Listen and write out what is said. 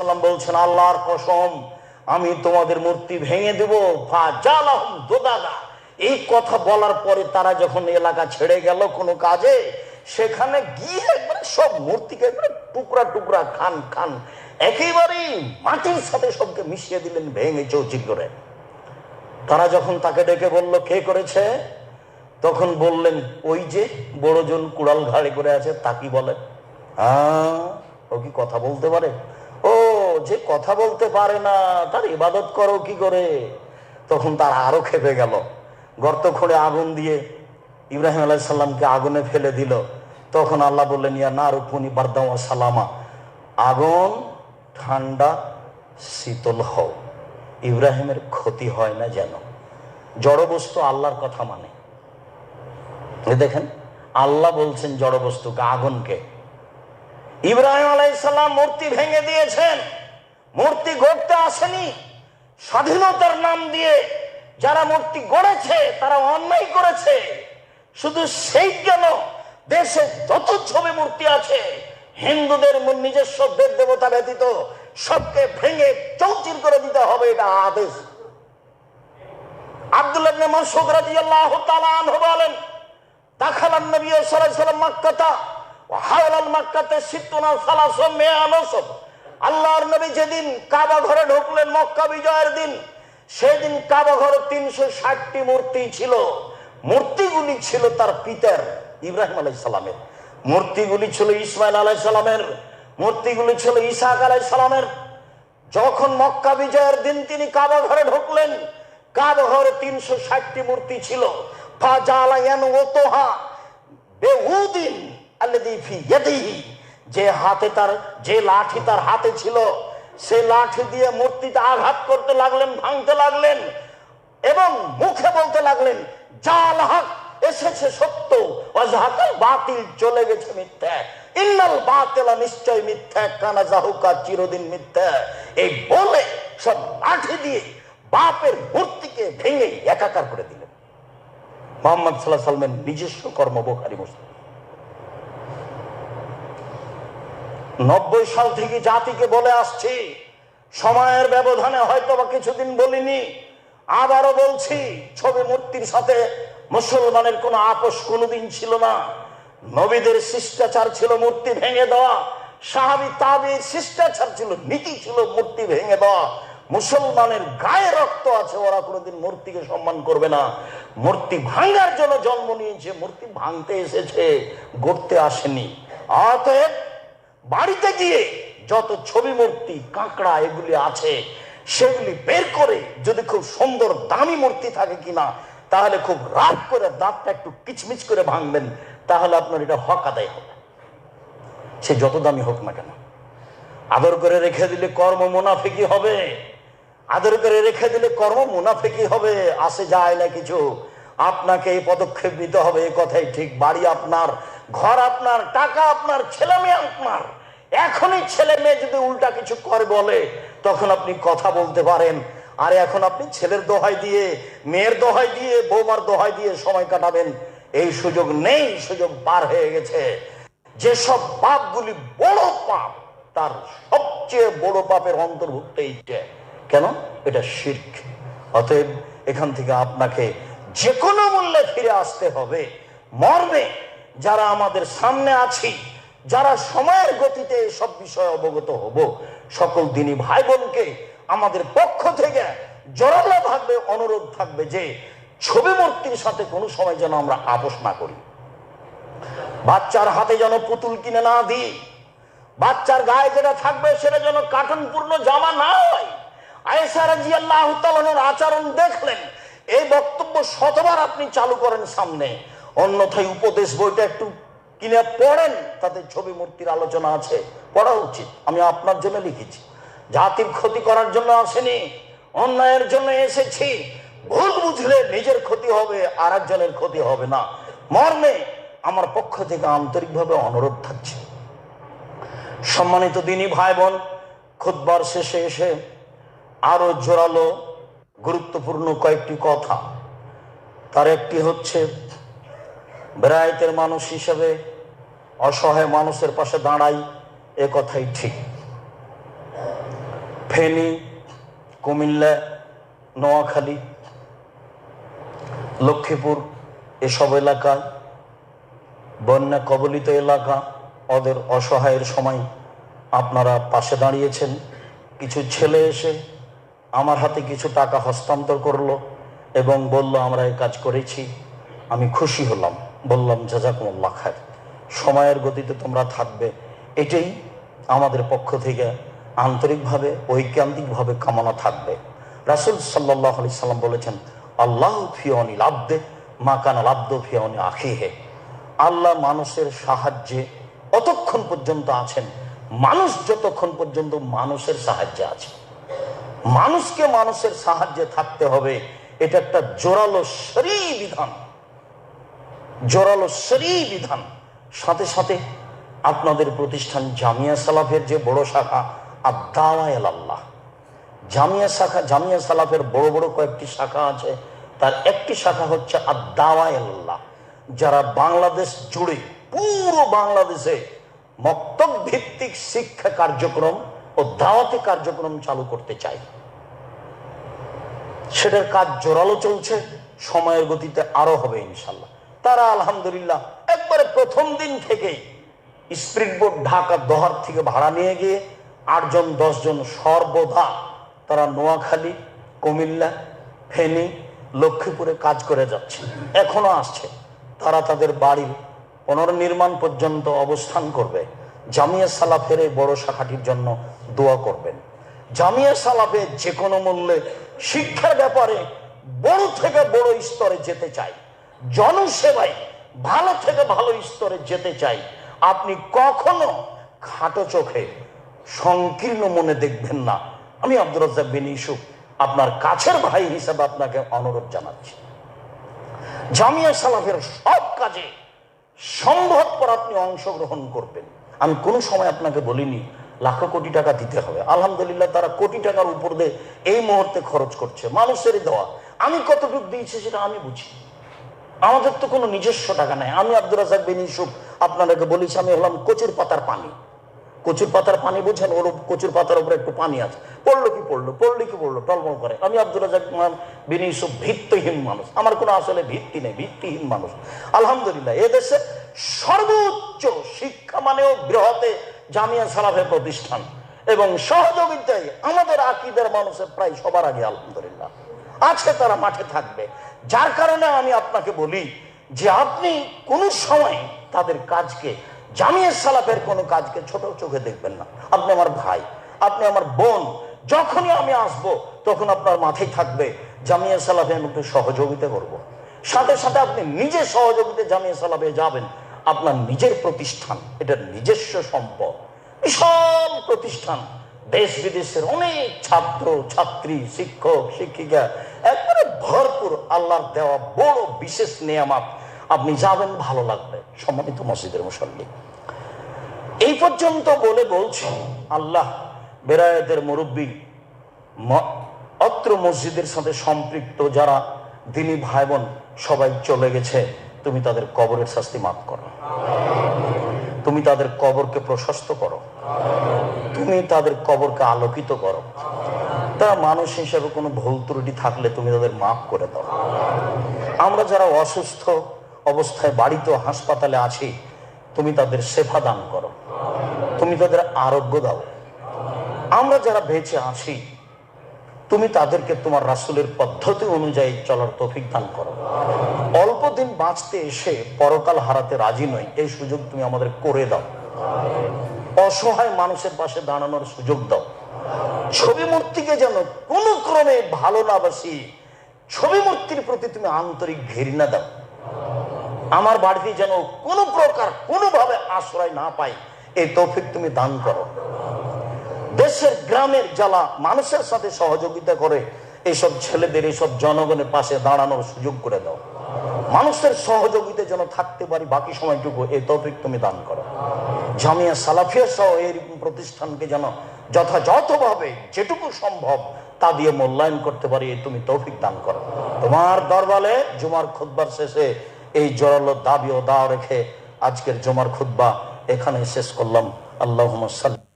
সাল্লাম বলছেন আল্লাহর কসম আমি তোমাদের মূর্তি ভেঙে দেব। দোদাদা। এই কথা বলার পরে তারা যখন এলাকা ছেড়ে গেল কোনো কাজে সেখানে গিয়ে একবারে সব মূর্তিকে একবারে টুকরা টুকরা খান খান একেবারেই মাটির সাথে সবকে মিশিয়ে দিলেন ভেঙে চৌচির করে। তারা যখন তাকে ডেকে বলল কে করেছে? তখন বললেন ওই যে বড়জন কুড়াল ঘাড়ে করে আছে তা কি বলে। আহ, ও কি কথা বলতে পারে? যে কথা বলতে পারে না, তার ইবাদত করো কি করে? তখন তার আরও খেপে গেল। গর্ত খুঁড়ে আগুন দিয়ে ইব্রাহিম আলাহ সাল্লামকে আগুনে ফেলে দিল। তখন আল্লাহ বললেন, ইয়া না রুকুনি বারদাম সালামা, আগুন ঠান্ডা, শীতল হও। ইব্রাহিমের ক্ষতি হয় না যেন। জড়বস্তু আল্লাহর কথা মানে। দেখেন, আল্লাহ বলছেন জড়বস্তুকে আগুনকে। ইব্রাহিম আলাইসাল্লাম মূর্তি ভেঙে দিয়েছেন। মূর্তি গড়তে আসেনি। স্বাধীনতার নাম দিয়ে যারা মূর্তি গড়েছে, তারা অন্যায় করেছে। শুধু সেই কেন দেশে যত ছবি মূর্তি আছে, হিন্দুদের নিজস্ব দেব দেবতা ব্যতীত সবকে ভেঙে চৌচির করে দিতে হবে এটা আদেশ। আব্দুল্লাহ মক্কাতা মিয়া আল্লাহর নবী যেদিন কাবা ঘরে ঢুকলেন মক্কা বিজয়ের দিন, সেদিন কাবা ঘরে তিনশো ষাটটি মূর্তি ছিল। মূর্তিগুলি ছিল তার পিতার, ইব্রাহিম আলাইহিস সালামের মূর্তিগুলি ছিল ইসমাইল আলাইহিস সালামের মূর্তিগুলি ছিল ইসাক আলাইহিস সালামের যখন মক্কা বিজয়ের দিন তিনি কাবা ঘরে ঢুকলেন, কাবা ঘরে তিনশো ষাটটি মূর্তি ছিল। ফাজালায়ান ওতোহা বেহুদিন আল্লাযী ফি ইয়াদিহি যে হাতে তার, যে লাঠি তার হাতে ছিল, সে লাঠি দিয়ে মূর্তিতে আঘাত করতে লাগলেন, ভাঙতে লাগলেন এবং মুখে বলতে লাগলেন, জাল হক, এসেছে সত্য, অজাহাকাল বাতিল চলে গেছে মিথ্যা। ইন্নাল বাতিলা নিশ্চয় মিথ্যা, কানা জাহুকা চিরদিন মিথ্যা। এই বলে সব লাঠি দিয়ে বাপের মূর্তিকে ভেঙে একাকার করে দিলেন। মোহাম্মদ সাল্লাহ সাল্লামের নিজস্ব কর্ম বোখারি মুসলিম নব্বই সাল থেকে জাতিকে বলে আসছি। সময়ের ব্যবধানে হয়তো বা কিছুদিন বলিনি, আবারও বলছি, ছবি মূর্তির সাথে মুসলমানের কোনো আপোষ কোনোদিন ছিল না। নবীদের শিষ্টাচার ছিল মূর্তি ভেঙে দেওয়া, সাহাবি তাবি শিষ্টাচার ছিল, নীতি ছিল মূর্তি ভেঙে দেওয়া। মুসলমানের গায়ে রক্ত আছে, ওরা কোনোদিন মূর্তিকে সম্মান করবে না। মূর্তি ভাঙার জন্য জন্ম নিয়েছে, মূর্তি ভাঙতে এসেছে, গড়তে আসেনি। অতএব বাড়িতে গিয়ে যত ছবি মূর্তি, কাঁকড়া এগুলি আছে, সেগুলি বের করে যদি খুব সুন্দর দামি মূর্তি থাকে কিনা, তাহলে খুব রাগ করে দাঁতটা একটু কিচমিচ করে ভাঙবেন, তাহলে আপনার এটা হক আদায় হবে। সে যত দামি হোক না কেন। আদর করে রেখে দিলে কর্ম মুনাফিকি হবে। আদর করে রেখে দিলে কর্ম মুনাফিকি হবে, আসে যায় না কিছু। আপনাকে এই পদক্ষেপ নিতে হবে এই কথাই ঠিক। বাড়ি আপনার ঘর আপনার, টাকা আপনার, ছেলে মেয়ে আপনার। এখনই ছেলে মেয়ে যদি উল্টা কিছু করে বলে, তখন আপনি কথা বলতে পারেন। আর এখন আপনি ছেলের দোহাই দিয়ে, মেয়ের দোহাই দিয়ে, বৌমার দোহাই দিয়ে সময় কাটাবেন। এই সুযোগ নেই, সুযোগ পার হয়ে গেছে। যেসব পাপগুলি বড় পাপ, তার সবচেয়ে বড় পাপের অন্তর্ভুক্ত এইটা। কেন? এটা শির্ক। অতএব এখান থেকে আপনাকে যে কোনো মূল্যে ফিরে আসতে হবে। মর্মে যারা আমাদের সামনে আছি, যারা সময়ের গতিতে সব বিষয়ে অবগত হব, সকল দিনই ভাই বোনকে আমাদের পক্ষ থেকে জোরালো থাকবে, অনুরোধ থাকবে যে ছবি মূর্তির সাথে কোনো সময় যেন আমরা আপোষ না করি। বাচ্চার হাতে যেন পুতুল কিনে না দিই, বাচ্চার গায়ে যেটা থাকবে সেটা যেন কার্টুন পূর্ণ জামা না হয়। তাআলার আচরণ দেখলেন, এই বক্তব্য শতবার আপনি চালু করেন সামনে। অন্যথায় উপদেশ বইটা একটু কিনে পড়েন, তাতে ছবি মূর্তির আলোচনা আছে। পড়া উচিত, আমি আপনার জন্য লিখেছি। জাতির ক্ষতি করার জন্য আসেনি, অন্যায়ের জন্য এসেছি। ভুল বুঝলে নিজের ক্ষতি হবে আর একজনের ক্ষতি হবে না। মর্মে আমার পক্ষ থেকে আন্তরিকভাবে অনুরোধ থাকছে। সম্মানিত দিনী ভাই বোন খুদবার শেষে এসে আরও জোরালো, গুরুত্বপূর্ণ কয়েকটি কথা। তার একটি হচ্ছে বেড়াইতের মানুষ হিসেবে অসহায় মানুষের পাশে দাঁড়াই এ কথাই ঠিক। ফেনী, কুমিল্লা, নোয়াখালী, লক্ষ্মীপুর এসব এলাকায় বন্যা কবলিত এলাকা ওদের অসহায়ের সময় আপনারা পাশে দাঁড়িয়েছেন। কিছু ছেলে এসে আমার হাতে কিছু টাকা হস্তান্তর করল এবং বলল, আমরা এই কাজ করেছি, আমি খুশি হলাম। বললাম, জাজাকুমুল্লাহ খায় সময়ের গতিতে তোমরা থাকবে। এটাই আমাদের পক্ষ থেকে আন্তরিকভাবে, ঐকান্তিকভাবে কামনা থাকবে। রাসুল সাল্লাহ আলি সাল্লাম বলেছেন, আল্লাহ ফিওনি লাভদে মাকান লাভদ ফিওনি আখিহে। আল্লাহ মানুষের সাহায্যে অতক্ষণ পর্যন্ত আছেন। মানুষ যতক্ষণ পর্যন্ত মানুষের সাহায্যে আছে। মানুষকে মানুষের সাহায্যে থাকতে হবে। এটা একটা জোরালো সরি বিধান। জোরালো সরি বিধান। সাথে সাথে আপনাদের প্রতিষ্ঠান জামিয়া সালাফের যে বড় শাখা আদাওয়া আল্লাহ জামিয়া শাখা, জামিয়া সালাফের বড় বড় কয়েকটি শাখা আছে। তার একটি শাখা হচ্ছে আদাওয়া আল্লাহ যারা বাংলাদেশ জুড়ে, পুরো বাংলাদেশে মক্তব ভিত্তিক শিক্ষা কার্যক্রম ও দাওয়াতি কার্যক্রম চালু করতে চায়। সেটার কাজ জোরালো চলছে, সময়ের গতিতে আরও হবে ইনশাল্লাহ তারা আলহামদুলিল্লাহ একবারে প্রথম দিন থেকেই স্পিড বোট ঢাকা দহার থেকে ভাড়া নিয়ে গিয়ে আটজন, দশজন সর্বদা তারা নোয়াখালী, কুমিল্লা, ফেনী, লক্ষ্মীপুরে কাজ করে যাচ্ছে, এখনও আসছে। তারা তাদের বাড়ির পুনর্নির্মাণ পর্যন্ত অবস্থান করবে। জামিয়া সালাফের এই বড় শাখাটির জন্য দোয়া করবেন। জামিয়া সালাফে যে কোনো মূল্যে শিক্ষার ব্যাপারে বড় থেকে বড় স্তরে যেতে চাই। জনসেবায় ভালো থেকে ভালো স্তরে যেতে চাই। আপনি কখনো খাটো চোখে সংকীর্ণ মনে দেখবেন না। আমি আব্দুর রাজ্জাক বিন ইউসুফ, আপনার কাছের ভাই হিসাবে আপনাকে অনুরোধ জানাচ্ছি। জামিয়া সালাফের সব কাজে সম্ভবপর আপনি অংশগ্রহণ করবেন। আমি কোনো সময় আপনাকে বলিনি, লাখো কোটি টাকা দিতে হবে। আলহামদুলিল্লাহ তারা কোটি টাকার উপর দিয়ে এই মুহূর্তে খরচ করছে। মানুষের দেওয়া আমি কতটুকু দিয়েছি সেটা আমি বুঝি। আমাদের তো কোনো নিজস্ব টাকা নাই। আমি আব্দুর রাজাক বিন ইউসুফ, আপনাদেরকে বলেছি, আমি হলাম কচুর পাতার পানি। কচুর পাতার পানি বুঝেন, ওর কচুর পাতার উপরে একটু পানি আছে। পড়ল কি পড়ল? পড়ল কি পড়ল? টলমল করে। আমি আব্দুল রাজাক বিন ইউসুফ ভিত্তিহীন মানুষ। আমার কোনো আসলে ভিত্তি নেই, ভিত্তিহীন মানুষ। আলহামদুলিল্লাহ এদেশে সর্বোচ্চ শিক্ষা মানেও বৃহতে জামিয়া সালাফের প্রতিষ্ঠান। এবং সহযোগিতায় আমাদের আকিদের মানুষের প্রায় সবার আগে, আলহামদুলিল্লাহ। আছে, তারা মাঠে থাকবে। যার কারণে আমি আপনাকে বলি যে আপনি কোন সময় তাদের কাজকে জামিয়া সালাফের কোনো কাজকে ছোট চোখে দেখবেন না। আপনি আমার ভাই, আপনি আমার বোন, যখনই আমি আসব, তখন আপনার মাথায় থাকবে জামিয়া সালাফে আমি একটু সহযোগিতা করব। সাথে সাথে আপনি নিজে সহযোগিতা জামিয়া সালাফে যাবেন। আপনার নিজের প্রতিষ্ঠান, এটা নিজস্ব সম্পদ। বিশাল প্রতিষ্ঠান। দেশ বিদেশের অনেক ছাত্র, ছাত্রী, শিক্ষক, শিক্ষিকা, একবারে ভরপুর আল্লাহর দেওয়া বড় বিশেষ নিয়ামত। আপনি যাবেন, ভালো লাগবে। সম্মানিত মসজিদের মুসল্লি। এই পর্যন্ত বলে বলছি, আল্লাহ বেরায়েতের মুরব্বী অত্র মসজিদের সাথে সম্পৃক্ত যারা দিনী ভাই বোন সবাই চলে গেছে। তুমি তাদের কবরের শাস্তি মাফ করো। তুমি তাদের কবরকে প্রশস্ত করো। তুমি তাদের কবরকে আলোকিত করো। তারা মানুষ হিসেবে কোনো ভুল ত্রুটি থাকলে তুমি তাদের মাফ করে দাও। আমরা যারা অসুস্থ অবস্থায় বাড়িতে হাসপাতালে আছি, তুমি তাদের সেবা দান করো। তুমি তাদের আরোগ্য দাও। আমরা যারা বেঁচে আছি, তুমি তাদেরকে তোমার রাসুলের পদ্ধতি অনুযায়ী চলার তৌফিক দান করো। অল্প দিন বাঁচতে এসে পরকাল হারাতে রাজি নই, এই সুযোগ তুমি আমাদের করে দাও। অসহায় মানুষের পাশে দাঁড়ানোর সুযোগ দাও। ছবি মূর্তিকে যেন কোনো ক্রমে ভালো না বাসি, ছবি মূর্তির প্রতি তুমি আন্তরিক ঘেরিনা দাও। আমার বাড়িতে যেন কোনো প্রকার, কোনোভাবে আশ্রয় না পাই, এই তৌফিক তুমি দান করো। দেশের গ্রামের জ্বালা মানুষের সাথে সহযোগিতা করে এইসব ছেলেদের এইসব জনগণের পাশে দাঁড়ানোর সুযোগ করে দাও। মানুষের সহযোগিতা যেন থাকতে পারি, বাকি সময়টুকু এই তৌফিক তুমি দান করো। জামিয়া সালাফিয়া সহ এর প্রতিষ্ঠানকে যেন যথাযথভাবে যেটুকু সম্ভব তা দিয়ে মূল্যায়ন করতে পারি তুমি তৌফিক দান করো। তোমার দরবারে জুমার খুদ্বার শেষে এই জোরালো দাবি ও দাও রেখে আজকের জুমার খুদ্া এখানে শেষ করলাম। আল্লাহ সাল্লাম